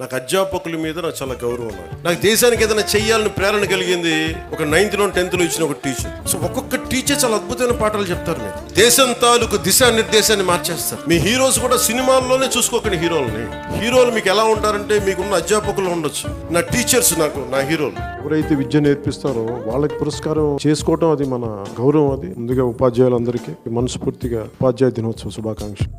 నాకు అధ్యాపకుల మీద నాకు చాలా గౌరవం నాకు దేశానికి ఏదైనా చెయ్యాలని ప్రేరణ కలిగింది ఒక నైన్త్లో టెన్త్లో ఇచ్చిన ఒక టీచర్ సో ఒక్కొక్క టీచర్ చాలా అద్భుతమైన పాఠాలు చెప్తారు మీరు దేశం తాలూకు దిశానిర్దేశాన్ని మార్చేస్తారు. మీ హీరోస్ కూడా సినిమాల్లోనే చూసుకోకండి హీరోలని. హీరోలు మీకు ఎలా ఉంటారంటే మీకున్న అధ్యాపకులు ఉండొచ్చు. నా టీచర్స్ నాకు నా హీరోలు ఎవరైతే విద్య నేర్పిస్తారో వాళ్ళకి పురస్కారం చేసుకోవటం అది మన గౌరవం అది. ముందుగా ఉపాధ్యాయులందరికీ మనస్ఫూర్తిగా ఉపాధ్యాయ దినోత్సవ శుభాకాంక్షలు.